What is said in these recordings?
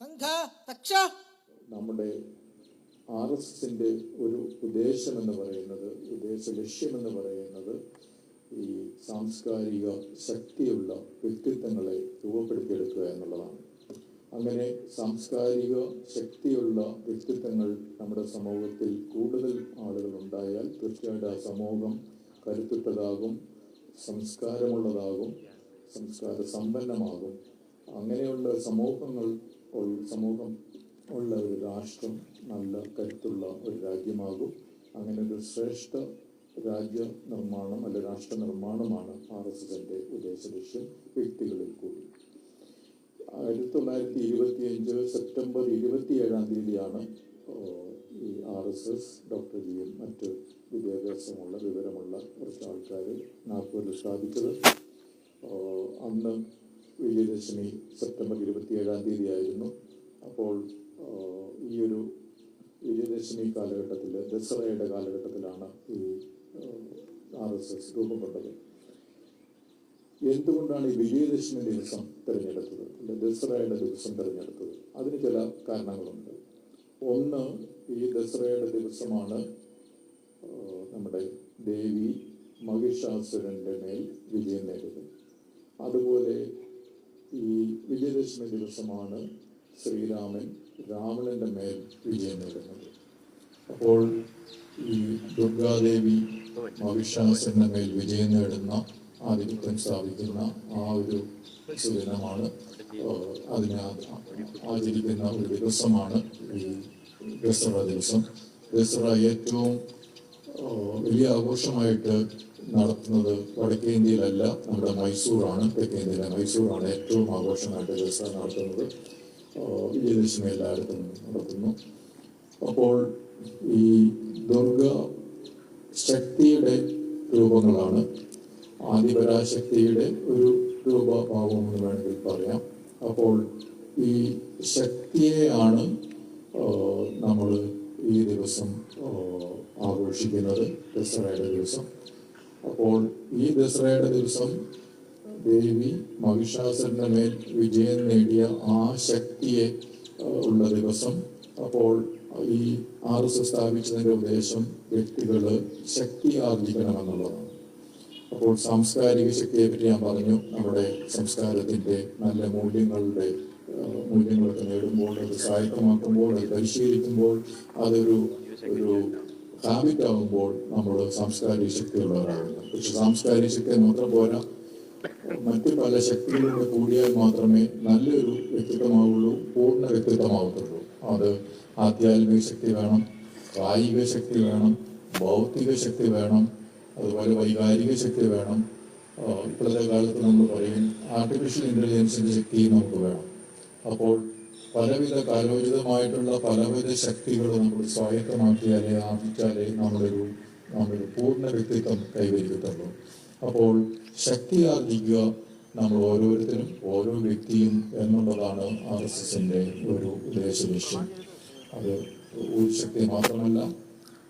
സംഘ തക്ഷ നമ്മുടെ R S എസിന്റെ ഒരു ഉദ്ദേശം എന്ന് പറയുന്നത് ഉദ്ദേശ ലക്ഷ്യം എന്ന് പറയുന്നത് ഈ സാംസ്കാരിക ശക്തിയുള്ള വ്യക്തിത്വങ്ങളെ രൂപപ്പെടുത്തിയെടുക്കുക എന്നുള്ളതാണ്. അങ്ങനെ സാംസ്കാരിക ശക്തിയുള്ള വ്യക്തിത്വങ്ങൾ നമ്മുടെ സമൂഹത്തിൽ കൂടുതൽ ആളുകൾ ഉണ്ടായാൽ തീർച്ചയായിട്ടും ആ സമൂഹം കരുത്തുറ്റതാകും സംസ്കാരമുള്ളതാകും സംസ്കാര സമ്പന്നമാകും. അങ്ങനെയുള്ള സമൂഹങ്ങൾ സമൂഹം ഉള്ള ഒരു രാഷ്ട്രം നല്ല കരുത്തുള്ള ഒരു രാജ്യമാകും. അങ്ങനെ ഒരു ശ്രേഷ്ഠ രാജ്യ നിർമ്മാണം അല്ലെ രാഷ്ട്ര നിർമ്മാണമാണ് ആർ എസ് എസിന്റെ ഉദ്ദേശ ലക്ഷ്യം വ്യക്തികളിൽ കൂടി. ആയിരത്തി തൊള്ളായിരത്തി ഇരുപത്തി അഞ്ച് സെപ്റ്റംബർ ഇരുപത്തിയേഴാം തീയതിയാണ് ഈ ആർ എസ് എസ് ഡോക്ടർ ജിയും മറ്റ് വിദ്യാഭ്യാസമുള്ള വിവരമുള്ള കുറച്ച് ആൾക്കാർ നാഗ്പൂരിൽ സ്ഥാപിച്ചത്. അന്ന് വിജയദശമി സെപ്റ്റംബർ ഇരുപത്തിയേഴാം തീയതി ആയിരുന്നു അപ്പോൾ ഈ ഒരു വിജയദശമി കാലഘട്ടത്തിൽ ദസറയുടെ കാലഘട്ടത്തിലാണ് ഈ ആർ എസ് എസ് രൂപം കൊണ്ടത് എന്തുകൊണ്ടാണ് ഈ വിജയദശമി ദിവസം തിരഞ്ഞെടുത്തത്? ദസറയുടെ ദിവസം തിരഞ്ഞെടുത്തത്? അതിന് ചില കാരണങ്ങളുണ്ട്. ഒന്ന് ഈ ദസറയുടെ ദിവസമാണ് നമ്മുടെ ദേവി മഹിഷാസുരന്റെ മേൽ വിജയം നേടിയത്. അതുപോലെ ഈ വിജയദശമി ദിവസമാണ് ശ്രീരാമൻ രാവണന്റെ മേൽ വിജയം നേടുന്നത്. അപ്പോൾ ഈ ദുർഗാദേവി മഹിഷാസുരന്റെ മേൽ വിജയം നേടുന്ന ആധിപത്യം സ്ഥാപിക്കുന്ന ആ ഒരു സുദിനമാണ് അതിനെ ആചരിക്കുന്ന ഒരു ദിവസമാണ് ഈ ദസറ ദിവസം. ദസറ ഏറ്റവും വലിയ ആഘോഷമായിട്ട് നടത്തുന്നത് വടക്കേ ഇന്ത്യയിലല്ല നമ്മുടെ മൈസൂറാണ് തെക്കേ ഇന്ത്യയിലെ മൈസൂറാണ് ഏറ്റവും ആഘോഷമായിട്ട് ദിവസം നടത്തുന്നത്. വിജയദശമി എല്ലായിടത്തും നടത്തുന്നു അപ്പോൾ ഈ ദുർഗ ശക്തിയുടെ രൂപങ്ങളാണ് ആദിപരാശക്തിയുടെ ഒരു രൂപഭാവം എന്ന് വേണമെങ്കിൽ പറയാം. അപ്പോൾ ഈ ശക്തിയെയാണ് നമ്മൾ ഈ ദിവസം ആഘോഷിക്കുന്നത് ദസറയുടെ ദിവസം. അപ്പോൾ ഈ ദസറയുടെ ദിവസം ദേവി മഹിഷാസുരന്റെ മേൽ വിജയം നേടിയ ആ ശക്തിയെ ഉള്ള ദിവസം. അപ്പോൾ ഈ ആർ എസ് എസ് സ്ഥാപിച്ചതിന്റെ ഉദ്ദേശം വ്യക്തികൾ ശക്തി ആർജിക്കണമെന്നുള്ളതാണ്. അപ്പോൾ സാംസ്കാരിക ശക്തിയെ പറ്റി ഞാൻ പറഞ്ഞു. നമ്മുടെ സംസ്കാരത്തിന്റെ നല്ല മൂല്യങ്ങളുടെ മൂല്യങ്ങളൊക്കെ നേടുമ്പോൾ അത് സ്വായത്തമാക്കുമ്പോൾ അത് പരിശീലിക്കുമ്പോൾ അതൊരു ഒരു ആകുമ്പോൾ നമ്മൾ സാംസ്കാരിക ശക്തിയുള്ളവരാകുന്നു. പക്ഷെ സാംസ്കാരിക ശക്തി മാത്രം പോരാ. മറ്റു പല ശക്തികളോട് കൂടിയാൽ മാത്രമേ നല്ലൊരു വ്യക്തിത്വമാവുള്ളൂ പൂർണ വ്യക്തിത്വമാവത്തുള്ളൂ. അത് ആധ്യാത്മിക ശക്തി വേണം കായിക ശക്തി വേണം ഭൗതിക ശക്തി വേണം അതുപോലെ വൈകാരിക ശക്തി വേണം. ഇപ്പോഴത്തെ കാലത്ത് നമ്മൾ പറയും ആർട്ടിഫിഷ്യൽ ഇന്റലിജൻസിന്റെ ശക്തി നമുക്ക് വേണം. അപ്പോൾ പലവിധ കാലോചിതമായിട്ടുള്ള പലവിധ ശക്തികൾ നമ്മൾ സ്വായത്തമാക്കിയാലേ ആർജിച്ചാലേ നമ്മളൊരു നമ്മളൊരു പൂർണ വ്യക്തിത്വം കൈവരിക്കത്തുള്ളൂ. അപ്പോൾ ശക്തി ആർജിക്കുക നമ്മൾ ഓരോരുത്തരും ഓരോ വ്യക്തിയും എന്നുള്ളതാണ് ആർ എസ് എസിന്റെ ഒരു ഉദ്ദേശ ലക്ഷ്യം. അത് ഒരു ശക്തി മാത്രമല്ല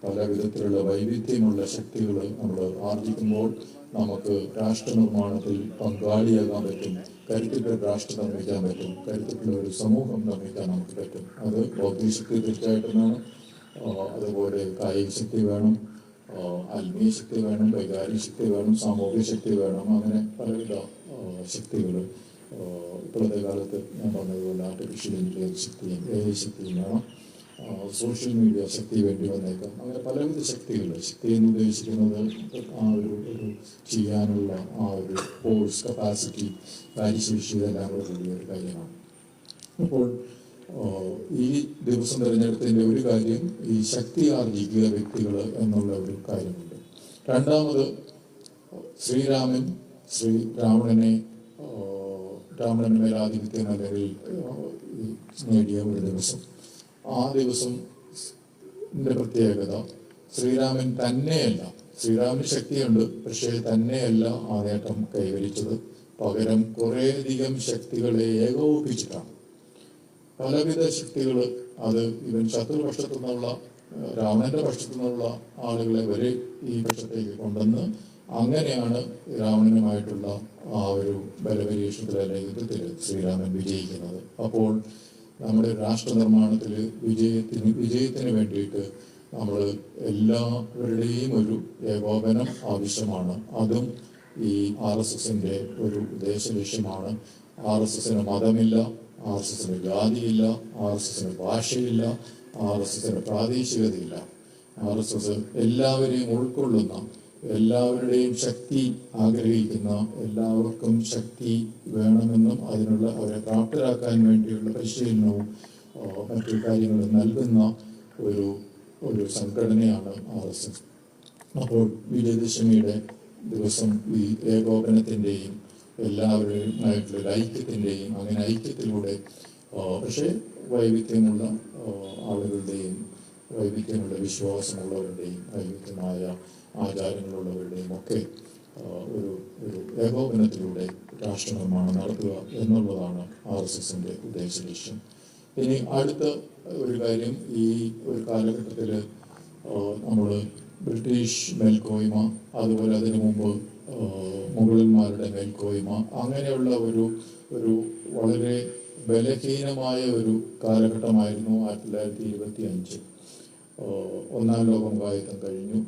പല വിധത്തിലുള്ള വൈവിധ്യമുള്ള ശക്തികൾ നമ്മൾ ആർജിക്കുമ്പോൾ നമുക്ക് രാഷ്ട്ര നിർമ്മാണത്തിൽ പങ്കാളിയാകാൻ പറ്റും. കരുത്തുറ്റ രാഷ്ട്രം നിർമ്മിക്കാൻ പറ്റും. കരുത്തുള്ള ഒരു സമൂഹം നിർമ്മിക്കാൻ നമുക്ക് പറ്റും. അത് ബൗദ്ധിക ശക്തി തീർച്ചയായിട്ടും അതുപോലെ കായിക ശക്തി വേണം. ആത്മീയ ശക്തി വേണം വൈകാരിക ശക്തി വേണം സാമൂഹിക ശക്തി വേണം. അങ്ങനെ പലവിധ ശക്തികൾ ഇപ്പോഴത്തെ കാലത്ത് ഞാൻ പറഞ്ഞതുപോലെ ആർട്ടിഫിഷ്യൽ ഇന്റലിജൻസ് ശക്തിയും എ ഐ ശക്തിയും വേണം. സോഷ്യൽ മീഡിയ ശക്തി വേണ്ടി വന്നേക്കാം. അങ്ങനെ പലവിധ ശക്തികൾ ശക്തി എന്ന് ഉദ്ദേശിക്കുന്നത് ആ ഒരു ഒരു ചെയ്യാനുള്ള ആ ഒരു ഫോഴ്സ് കപ്പാസിറ്റി കാര്യശേഷി ഇതെല്ലാം കൂടെ കൂടിയ ഒരു കാര്യമാണ്. അപ്പോൾ ഈ ദിവസം തിരഞ്ഞെടുത്തതിന്റെ ഒരു കാര്യം ഈ ശക്തി ആർജിക്കുക വ്യക്തികൾ എന്നുള്ള ഒരു കാര്യമുണ്ട്. രണ്ടാമത് ശ്രീരാമൻ ശ്രീ രാവണനെ രാവണന് മേൽ അല്ലെങ്കിൽ നേടിയ ഒരു ദിവസം. ആ ദിവസം പ്രത്യേകത ശ്രീരാമൻ തന്നെയല്ല. ശ്രീരാമന് ശക്തിയുണ്ട്. പക്ഷേ തന്നെയല്ല ആ നേട്ടം കൈവരിച്ചത്. പകരം കുറേയധികം ശക്തികളെ ഏകോപിപ്പിച്ചിട്ടാണ്. പലവിധ ശക്തികൾ അത് ഇവൻ ശത്രുപക്ഷത്തു നിന്നുള്ള രാവണന്റെ പക്ഷത്തു നിന്നുള്ള ആളുകളെ വരെ ഈ പക്ഷത്തേക്ക് കൊണ്ടുവന്ന് അങ്ങനെയാണ് രാവണനുമായിട്ടുള്ള ആ ഒരു ബലപരീക്ഷണത്തിൽ അല്ലെങ്കിൽ യുദ്ധത്തിൽ ശ്രീരാമൻ വിജയിക്കുന്നത്. അപ്പോൾ നമ്മുടെ രാഷ്ട്ര നിർമ്മാണത്തിൽ വിജയത്തിന് വിജയത്തിന് വേണ്ടിയിട്ട് നമ്മൾ എല്ലാവരുടെയും ഒരു ഏകോപനം ആവശ്യമാണ്. അതും ഈ ആർ എസ് എസിന്റെ ഒരു ഉദ്ദേശ ലക്ഷ്യമാണ് ആർ എസ് എസിന് മതമില്ല ആർ എസ് എസിന് ജാതിയില്ല ആർ എസ് എസിന് ഭാഷയില്ല ആർ എസ് എസിന് പ്രാദേശികതയില്ല. ആർ എസ് എസ് എല്ലാവരെയും ഉൾക്കൊള്ളുന്ന എല്ലാവരുടെയും ശക്തി ആഗ്രഹിക്കുന്ന എല്ലാവർക്കും ശക്തി വേണമെന്നും അതിനുള്ള അവരെ പ്രാപ്തരാക്കാൻ വേണ്ടിയുള്ള പരിശീലനവും മറ്റു കാര്യങ്ങളും നൽകുന്ന ഒരു ഒരു സംഘടനയാണ് ആർ എസ് എസ്. അപ്പോൾ വിജയദശമിയുടെ ദിവസം ഈ ഏകോപനത്തിന്റെയും എല്ലാവരുമായിട്ടുള്ള ഒരു ഐക്യത്തിന്റെയും അങ്ങനെ ഐക്യത്തിലൂടെ പക്ഷേ വൈവിധ്യമുള്ള ആളുകളുടെയും വൈവിധ്യമുള്ള വിശ്വാസമുള്ളവരുടെയും വൈവിധ്യമായ ആചാരങ്ങളുള്ളവരുടെയും ഒക്കെ ഒരു ഒരു ഏകോപനത്തിലൂടെ രാഷ്ട്രനിർമ്മാണം നടത്തുക എന്നുള്ളതാണ് ആർ എസ് എസിന്റെ ഉദ്ദേശ ലക്ഷ്യം. ഇനി അടുത്ത ഒരു കാര്യം ഈ ഒരു കാലഘട്ടത്തിൽ നമ്മൾ ബ്രിട്ടീഷ് മേൽക്കോയ്മ അതുപോലെ അതിനു മുമ്പ് മുഗളന്മാരുടെ മേൽക്കോയ്മ അങ്ങനെയുള്ള ഒരു ഒരു വളരെ ബലഹീനമായ ഒരു കാലഘട്ടമായിരുന്നു ആയിരത്തി തൊള്ളായിരത്തി ഇരുപത്തി അഞ്ച് ഒന്നാം ലോകം ലോകമഹായുദ്ധം കഴിഞ്ഞു.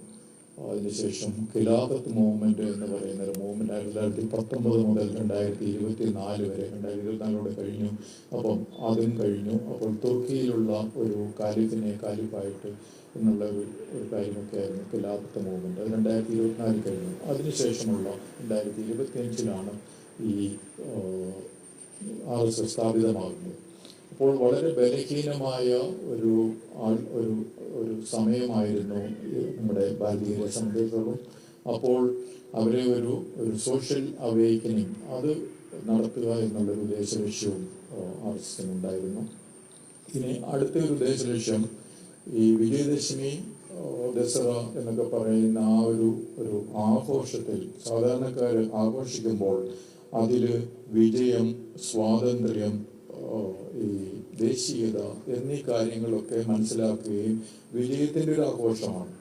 അതിനുശേഷം ഖിലാഫത്ത് മൂവ്മെന്റ് എന്ന് പറയുന്ന ഒരു മൂവ്മെന്റ് ആയിരത്തി തൊള്ളായിരത്തി പത്തൊമ്പത് മുതൽ രണ്ടായിരത്തി ഇരുപത്തി നാല് വരെ രണ്ടായിരത്തി ഇരുപത്തിനാലോടെ കഴിഞ്ഞു. അപ്പം അതും കഴിഞ്ഞു. അപ്പോൾ തുർക്കിയിലുള്ള ഒരു കാലിഫിനെ കാലിഫായിട്ട് എന്നുള്ള ഒരു കാര്യമൊക്കെ ആയിരുന്നു ഖിലാഫത്ത് മൂവ്മെന്റ്. അത് രണ്ടായിരത്തി ഇരുപത്തിനാല് കഴിഞ്ഞു. അതിനുശേഷമുള്ള രണ്ടായിരത്തി ഇരുപത്തി അഞ്ചിലാണ് ഈ ആർ എസ് എസ് സ്ഥാപിതമാകുന്നത്. അപ്പോൾ വളരെ ബലഹീനമായ ഒരു ഒരു ഒരു സമയമായിരുന്നു നമ്മുടെ ഭാരതീയ സംബന്ധിച്ചിടത്തോളം അപ്പോൾ അവരെ ഒരു ഒരു സോഷ്യൽ അവേക്കനിങ് അത് നടത്തുക എന്നുള്ളൊരു ഉദ്ദേശ ലക്ഷ്യവും ആർ ഇനി അടുത്ത ഒരു ഉദ്ദേശ ലക്ഷ്യം ഈ വിജയദശമി ദസറ എന്നൊക്കെ പറയുന്ന ആ ഒരു ഒരു ആഘോഷത്തിൽ സാധാരണക്കാർ ആഘോഷിക്കുമ്പോൾ അതിൽ വിജയം സ്വാതന്ത്ര്യം ഈ ദേശീയത എന്നീ കാര്യങ്ങളൊക്കെ മനസ്സിലാക്കുകയും വിജയത്തിന്റെ ഒരു ആഘോഷമാണ്.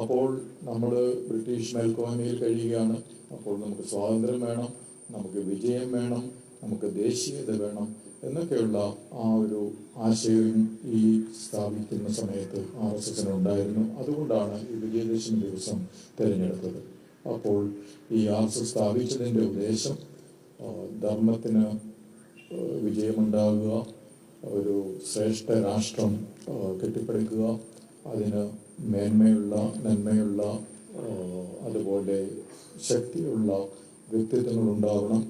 അപ്പോൾ നമ്മൾ ബ്രിട്ടീഷ് മേൽക്കോമയിൽ കഴിയുകയാണ്. അപ്പോൾ നമുക്ക് സ്വാതന്ത്ര്യം വേണം നമുക്ക് വിജയം വേണം നമുക്ക് ദേശീയത വേണം എന്നൊക്കെയുള്ള ആ ഒരു ആശയം ഈ സ്ഥാപിക്കുന്ന സമയത്ത് ആർ എസ് എസിന് ഉണ്ടായിരുന്നു അതുകൊണ്ടാണ് ഈ വിജയദശമി ദിവസം തിരഞ്ഞെടുത്തത്. അപ്പോൾ ഈ ആർ എസ് എസ് സ്ഥാപിച്ചതിന്റെ ഉദ്ദേശം ധർമ്മത്തിന് വിജയമുണ്ടാകുക ഒരു ശ്രേഷ്ഠ രാഷ്ട്രം കെട്ടിപ്പടുക്കുക. അതിന് മേന്മയുള്ള നന്മയുള്ള അതുപോലെ ശക്തിയുള്ള വ്യക്തിത്വങ്ങൾ ഉണ്ടാവണം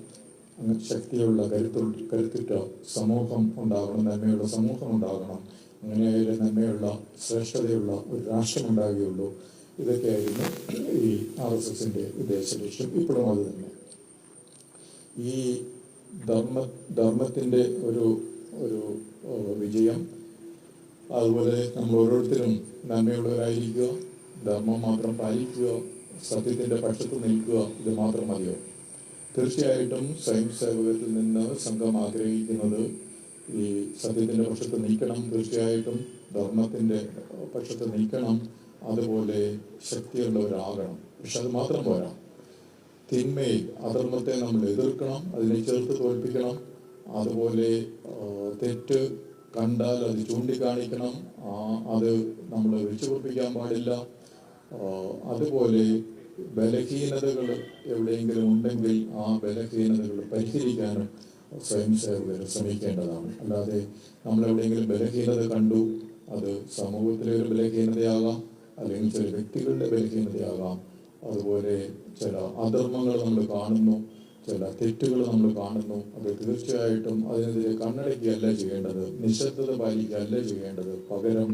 അങ്ങനെ ശക്തിയുള്ള കരുത്തു കരുത്തുറ്റ സമൂഹം ഉണ്ടാകണം നന്മയുള്ള സമൂഹം ഉണ്ടാകണം. അങ്ങനെയായാലും നന്മയുള്ള ശ്രേഷ്ഠതയുള്ള ഒരു രാഷ്ട്രം ഉണ്ടാകുകയുള്ളൂ ഇതൊക്കെയായിരുന്നു ഈ ആർ എസ് എസിന്റെ ഉദ്ദേശ ലക്ഷ്യം. ഇപ്പോഴും അത് തന്നെ. ഈ ധർമ്മ ധർമ്മത്തിന്റെ ഒരു ഒരു വിജയം. അതുപോലെ നമ്മൾ ഓരോരുത്തരും നന്മയുള്ളവരായിരിക്കുക ധർമ്മം മാത്രം പാലിക്കുക സത്യത്തിന്റെ പക്ഷത്ത് നിൽക്കുക ഇത് മാത്രം മതിയോ? തീർച്ചയായിട്ടും സ്വയം സേവകത്തിൽ നിന്ന് സംഘം ആഗ്രഹിക്കുന്നത് ഈ സത്യത്തിന്റെ പക്ഷത്ത് നിൽക്കണം തീർച്ചയായിട്ടും ധർമ്മത്തിന്റെ പക്ഷത്ത് നിൽക്കണം അതുപോലെ ശക്തിയുള്ളവരാകണം. പക്ഷെ അത് മാത്രം പോരാ. തിന്മയിൽ അധർമ്മത്തെ നമ്മൾ എതിർക്കണം അതിനെ ചേർത്ത് തോൽപ്പിക്കണം. അതുപോലെ തെറ്റ് കണ്ടാൽ അത് ചൂണ്ടിക്കാണിക്കണം. അത് നമ്മൾ വെച്ചുപൊപ്പിക്കാൻ പാടില്ല. അതുപോലെ ബലഹീനതകൾ എവിടെയെങ്കിലും ഉണ്ടെങ്കിൽ ആ ബലഹീനതകൾ പരിഹരിക്കാനും സ്വയം സേവകർ ശ്രമിക്കേണ്ടതാണ്. അല്ലാതെ നമ്മൾ എവിടെയെങ്കിലും ബലഹീനത കണ്ടു അത് സമൂഹത്തിലെ ഒരു ബലഹീനതയാകാം അല്ലെങ്കിൽ ചില വ്യക്തികളുടെ ബലഹീനതയാകാം. അതുപോലെ ചില അധർമ്മങ്ങൾ നമ്മൾ കാണുന്നു ചില തെറ്റുകൾ നമ്മൾ കാണുന്നു. അത് തീർച്ചയായിട്ടും അതിനെതിരെ കണ്ണടയ്ക്കുകയല്ല ചെയ്യേണ്ടത് നിശബ്ദത പാലിക്കുകയല്ല ചെയ്യേണ്ടത്. പകരം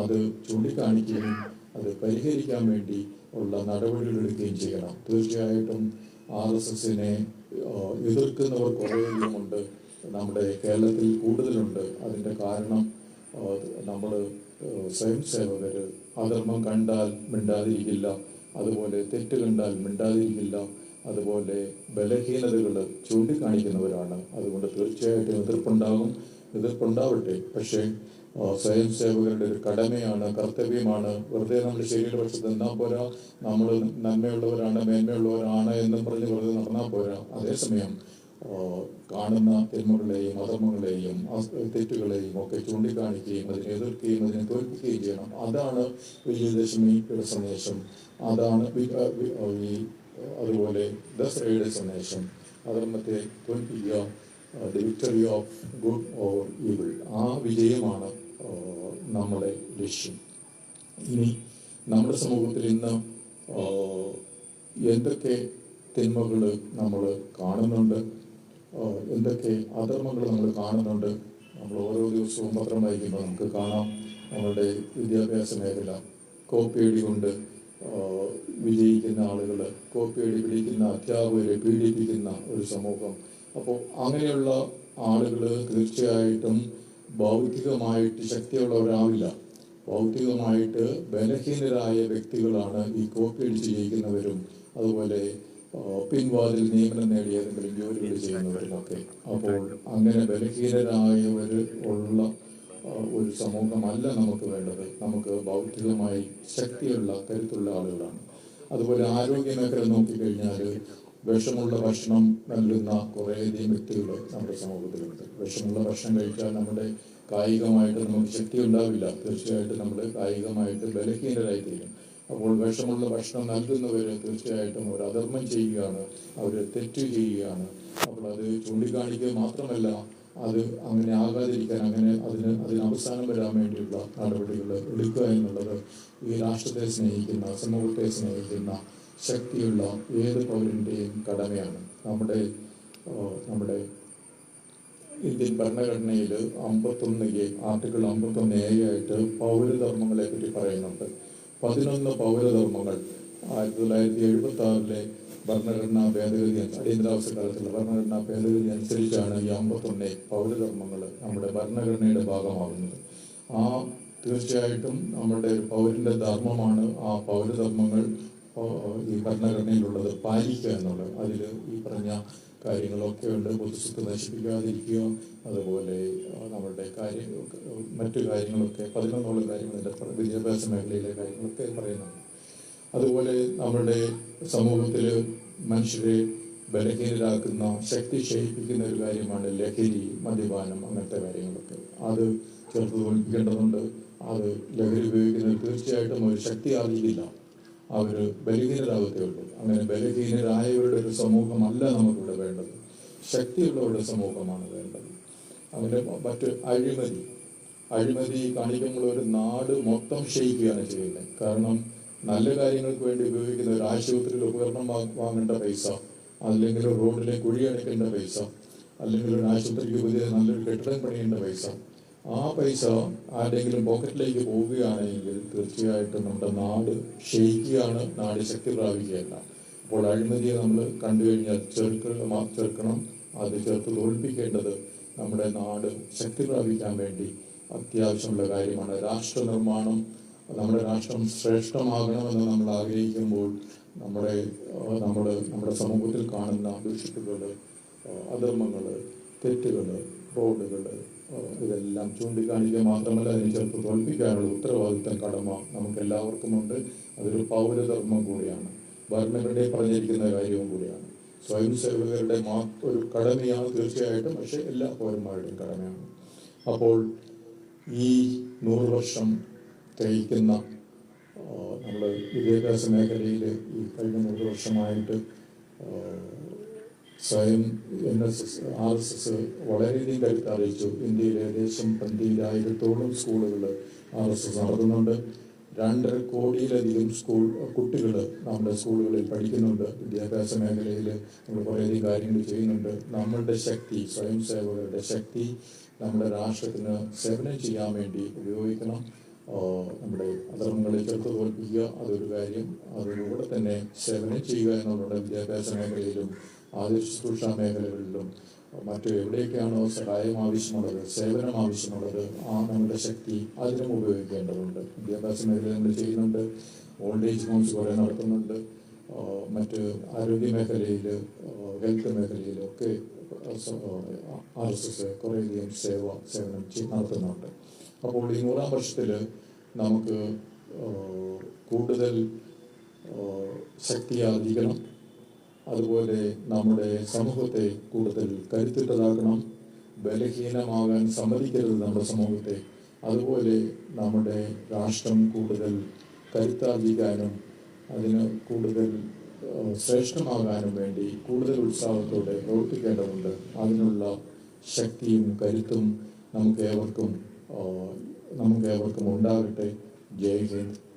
അത് ചൂണ്ടിക്കാണിക്കുകയും അത് പരിഹരിക്കാൻ വേണ്ടി ഉള്ള നടപടികൾ എടുക്കുകയും ചെയ്യണം. തീർച്ചയായിട്ടും ആർ എസ് എസിനെ എതിർക്കുന്നവർ കുറേയധികമുണ്ട് നമ്മുടെ കേരളത്തിൽ കൂടുതലുണ്ട്. അതിന്റെ കാരണം നമ്മൾ സ്വയം സേവകർ അധർമ്മം കണ്ടാൽ മിണ്ടാതിരിക്കില്ല. അതുപോലെ തെറ്റ് കണ്ടാൽ മിണ്ടാതിരിക്കില്ല അതുപോലെ ബലഹീനതകൾ ചൂണ്ടിക്കാണിക്കുന്നവരാണ്. അതുകൊണ്ട് തീർച്ചയായിട്ടും എതിർപ്പുണ്ടാകും. എതിർപ്പുണ്ടാവട്ടെ. പക്ഷേ സ്വയം സേവകരുടെ ഒരു കടമയാണ് കർത്തവ്യമാണ്. വെറുതെ നമ്മൾ ശരിയുടെ പക്ഷത്ത് നിന്നാൽ പോരാ. നമ്മൾ നന്മയുള്ളവരാണ് മേന്മയുള്ളവരാണ് എന്നും പറഞ്ഞ് വെറുതെ നടന്നാൽ പോരാ. അതേസമയം കാണുന്ന തിന്മകളെയും അധർമ്മങ്ങളെയും തെറ്റുകളെയും ഒക്കെ ചൂണ്ടിക്കാണിക്കുകയും അതിനെ എതിർക്കുകയും അതിനെ തോൽപ്പിക്കുകയും ചെയ്യണം. അതാണ് വിജയദശമിയുടെ സന്ദേശം. അതാണ് അതുപോലെ ദസറയുടെ സന്ദേശം. അധർമ്മത്തെ തോൽപ്പിക്കുക the victory of good or evil. ആ വിജയമാണ് നമ്മുടെ ലക്ഷ്യം. ഇനി നമ്മുടെ സമൂഹത്തിൽ ഇന്ന് എന്തൊക്കെ തിന്മകൾ നമ്മൾ കാണുന്നുണ്ട്? എന്തൊക്കെ അധർമ്മങ്ങൾ നമ്മൾ കാണുന്നുണ്ട്? നമ്മൾ ഓരോ ദിവസവും പത്രം വായിക്കുമ്പോൾ നമുക്ക് കാണാം നമ്മളുടെ വിദ്യാഭ്യാസ മേഖല. കോപ്പിയടി കൊണ്ട് വിജയിക്കുന്ന ആളുകൾ കോപ്പിയടി പിടിക്കുന്ന അധ്യാപകരെ പീഡിപ്പിക്കുന്ന ഒരു സമൂഹം. അപ്പോൾ അങ്ങനെയുള്ള ആളുകൾ തീർച്ചയായിട്ടും ഭൗതികമായിട്ട് ശക്തിയുള്ളവരാവില്ല. ഭൗതികമായിട്ട് ബലഹീനരായ വ്യക്തികളാണ് ഈ കോപ്പി അടിച്ച് ജയിക്കുന്നവരും അതുപോലെ പിൻവാതിൽ നിയമനം നേടിയ ഏതെങ്കിലും ജോലികൾ ചെയ്യുന്നവരുമൊക്കെ അപ്പോൾ അങ്ങനെ ബലഹീനരായവർ ഉള്ള ഒരു സമൂഹമല്ല നമുക്ക് വേണ്ടത്. നമുക്ക് ഭൗതികമായി ശക്തിയുള്ള കരുത്തുള്ള ആളുകളാണ്. അതുപോലെ ആരോഗ്യ മേഖല നോക്കിക്കഴിഞ്ഞാൽ വിഷമുള്ള ഭക്ഷണം നൽകുന്ന കുറേയധികം വ്യക്തികൾ നമ്മുടെ സമൂഹത്തിലുണ്ട്. വിഷമുള്ള ഭക്ഷണം കഴിച്ചാൽ നമ്മുടെ കായികമായിട്ട് നമുക്ക് ശക്തി ഉണ്ടാവില്ല. തീർച്ചയായിട്ടും നമ്മൾ കായികമായിട്ട് ബലഹീനരായി തീരും അപ്പോൾ വിഷമുള്ള ഭക്ഷണം നൽകുന്നവരെ തീർച്ചയായിട്ടും ഒരു അധർമ്മം ചെയ്യുകയാണ് അവരെ തെറ്റ് ചെയ്യുകയാണ്. അപ്പോൾ അത് ചൂണ്ടിക്കാണിക്കുക മാത്രമല്ല അത് അങ്ങനെ ആകാതിരിക്കാൻ അങ്ങനെ അതിന് അതിന് അവസാനം വരാൻ വേണ്ടിയുള്ള നടപടികൾ എടുക്കുക എന്നുള്ളത് ഈ രാഷ്ട്രത്തെ സ്നേഹിക്കുന്ന സമൂഹത്തെ സ്നേഹിക്കുന്ന ശക്തിയുള്ള ഏത് പൗരന്റെയും കടമയാണ്. നമ്മുടെ നമ്മുടെ ഇന്ത്യൻ ഭരണഘടനയിൽ അമ്പത്തൊന്ന് എ ആർട്ടിക്കിൾ അമ്പത്തൊന്ന് എ ആയിട്ട് പൗരധർമ്മങ്ങളെ പറ്റി പറയുന്നുണ്ട്. പതിനൊന്ന് പൗരധർമ്മങ്ങൾ ആയിരത്തി തൊള്ളായിരത്തി എഴുപത്തി ആറിലെ ഭരണഘടനാ ഭേദഗതി അടിയന്തരാവസ്ഥ കാലത്തുള്ള ഭരണഘടനാ ഭേദഗതി അനുസരിച്ചാണ് ഈ അമ്പത്തൊന്ന് പൗരധർമ്മങ്ങൾ നമ്മുടെ ഭരണഘടനയുടെ ഭാഗമാകുന്നത്. ആ തീർച്ചയായിട്ടും നമ്മുടെ പൗരന്റെ ധർമ്മമാണ് ആ പൗരധർമ്മങ്ങൾ ഈ ഭരണഘടനയിലുള്ളത് പാലിക്കുക എന്നുള്ളത്. അതിൽ ഈ പറഞ്ഞ കാര്യങ്ങളൊക്കെ ഉണ്ട്. പൊതുസ്വത്ത് നശിപ്പിക്കാതിരിക്കുക അതുപോലെ നമ്മുടെ കാര്യം മറ്റു കാര്യങ്ങളൊക്കെ പതിനൊന്നോളം കാര്യങ്ങൾ വിദ്യാഭ്യാസ മേഖലയിലെ കാര്യങ്ങളൊക്കെ പറയുന്നുണ്ട്. അതുപോലെ നമ്മുടെ സമൂഹത്തിൽ മനുഷ്യരെ ബലഹീനരാക്കുന്ന ശക്തി ക്ഷയിപ്പിക്കുന്ന ഒരു കാര്യമാണ് ലഹരി മദ്യപാനം അങ്ങനത്തെ കാര്യങ്ങളൊക്കെ. അത് ചെറുത്ത് തോൽപ്പിക്കേണ്ടതുണ്ട് അത് ലഹരി ഉപയോഗിക്കുന്നത് തീർച്ചയായിട്ടും ഒരു ശക്തി ആർജിക്കില്ല അവർ ബലഹീനരാകത്തേ ഉള്ളൂ അങ്ങനെ ബലഹീനരായവരുടെ ഒരു സമൂഹമല്ല നമുക്കിവിടെ വേണ്ടത്. ശക്തിയുള്ളവരുടെ സമൂഹമാണ് വേണ്ടത്. അങ്ങനെ മറ്റ് അഴിമതി. അഴിമതി കാണിക്കുമ്പോൾ ഒരു നാട് മൊത്തം ക്ഷയിക്കുകയാണ് ചെയ്യുന്നത്. കാരണം നല്ല കാര്യങ്ങൾക്ക് വേണ്ടി ഉപയോഗിക്കുന്ന ഒരു ആശുപത്രിയിൽ ഉപകരണം വാങ്ങേണ്ട പൈസ അല്ലെങ്കിൽ റോഡിലെ കുഴി അടയ്ക്കേണ്ട പൈസ അല്ലെങ്കിൽ ഒരു ആശുപത്രിക്ക് പുതിയ നല്ലൊരു കെട്ടിടം പണിയേണ്ട പൈസ ആ പൈസ ആരെങ്കിലും പോക്കറ്റിലേക്ക് പോവുകയാണെങ്കിൽ തീർച്ചയായിട്ടും നമ്മുടെ നാട് ക്ഷയിക്കുകയാണ് നാട് ശക്തി പ്രാപിക്കുകയല്ല അപ്പോൾ അഴിമതിയെ നമ്മൾ കണ്ടു കഴിഞ്ഞാൽ ചെറുക്ക ചെറുക്കണം അത് ചേർത്ത് തോൽപ്പിക്കേണ്ടത് നമ്മുടെ നാട് ശക്തി പ്രാപിക്കാൻ വേണ്ടി അത്യാവശ്യമുള്ള കാര്യമാണ്. രാഷ്ട്ര നിർമ്മാണം നമ്മുടെ രാഷ്ട്രം ശ്രേഷ്ഠമാകണമെന്ന് നമ്മൾ ആഗ്രഹിക്കുമ്പോൾ നമ്മുടെ നമ്മുടെ നമ്മുടെ സമൂഹത്തിൽ കാണുന്ന ദുഷിപ്പുകൾ അധർമ്മങ്ങൾ തെറ്റുകൾ റോഡുകൾ ഇതെല്ലാം ചൂണ്ടിക്കാണിക്കുക മാത്രമല്ല അതിനെ ചേർത്ത് തോൽപ്പിക്കാനുള്ള ഉത്തരവാദിത്തം കടമ നമുക്ക് എല്ലാവർക്കുമുണ്ട് അതൊരു പൗരധർമ്മം കൂടിയാണ്. ഭരണഘടനയെ പറഞ്ഞിരിക്കുന്ന കാര്യവും കൂടിയാണ്. സ്വയം സേവകരുടെ ഒരു കടമയാണ് തീർച്ചയായിട്ടും പക്ഷേ എല്ലാ പൗരന്മാരുടെയും കടമയാണ്. അപ്പോൾ ഈ നൂറ് വർഷം തികയ്ക്കുന്ന നമ്മുടെ വിദ്യാഭ്യാസ മേഖലയിൽ ഈ കഴിഞ്ഞ നൂറ് വർഷമായിട്ട് സ്വയം N S S R S S വളരെയധികം കരുത്ത് അറിയിച്ചു ഇന്ത്യയിലെ ഏകദേശം പന്തിരായിരത്തോളം സ്കൂളുകൾ ആർ എസ് എസ് നടത്തുന്നുണ്ട്. രണ്ടര കോടിയിലധികം സ്കൂൾ കുട്ടികൾ നമ്മുടെ സ്കൂളുകളിൽ പഠിക്കുന്നുണ്ട്. വിദ്യാഭ്യാസ മേഖലയിൽ നമ്മൾ കുറേയധികം കാര്യങ്ങൾ ചെയ്യുന്നുണ്ട്. നമ്മളുടെ ശക്തി സ്വയം സേവകരുടെ ശക്തി നമ്മുടെ രാഷ്ട്രത്തിന് സേവനം ചെയ്യാൻ വേണ്ടി ഉപയോഗിക്കണം. നമ്മുടെ അധർമ്മങ്ങളെ ചെറുത്ത് തോൽപ്പിക്കുക അതൊരു കാര്യം. അതിലൂടെ തന്നെ സേവനം ചെയ്യുക എന്നുള്ള വിദ്യാഭ്യാസ മേഖലയിലും ആദ്യ ശുശ്രൂഷ മേഖലകളിലും മറ്റു എവിടെയൊക്കെയാണോ സഹായം ആവശ്യമുള്ളത് സേവനം ആവശ്യമുള്ളത് ആ നമ്മുടെ ശക്തി അതിനും ഉപയോഗിക്കേണ്ടതുണ്ട്. വിദ്യാഭ്യാസ മേഖല നമ്മൾ ചെയ്യുന്നുണ്ട്? ഓൾഡ് ഏജ് ഹോംസ് കുറേ നടത്തുന്നുണ്ട്. മറ്റ് ആരോഗ്യ മേഖലയിൽ ഹെൽത്ത് മേഖലയിലൊക്കെ ആർ എസ് എസ് കുറേയധികം സേവ സേവനം നടത്തുന്നുണ്ട്. അപ്പോൾ ഈ നൂറാം വർഷത്തിൽ നമുക്ക് കൂടുതൽ ആ, ശക്തിയാർജിക്കണം അതുപോലെ നമ്മുടെ സമൂഹത്തെ കൂടുതൽ കരുത്തുറ്റതാക്കണം ബലഹീനമാകാൻ സമ്മതിക്കരുത് നമ്മുടെ സമൂഹത്തെ. അതുപോലെ നമ്മുടെ രാഷ്ട്രം കൂടുതൽ കരുത്താർജിക്കാനും അതിന് കൂടുതൽ ശ്രേഷ്ഠമാകാനും വേണ്ടി കൂടുതൽ ഉത്സാഹത്തോടെ പ്രവർത്തിക്കേണ്ടതുണ്ട്. അതിനുള്ള ശക്തിയും കരുത്തും നമുക്ക് ഏവർക്കും നമുക്ക് ഏവർക്കും ഉണ്ടാകട്ടെ. ജയ് ഹിന്ദ്.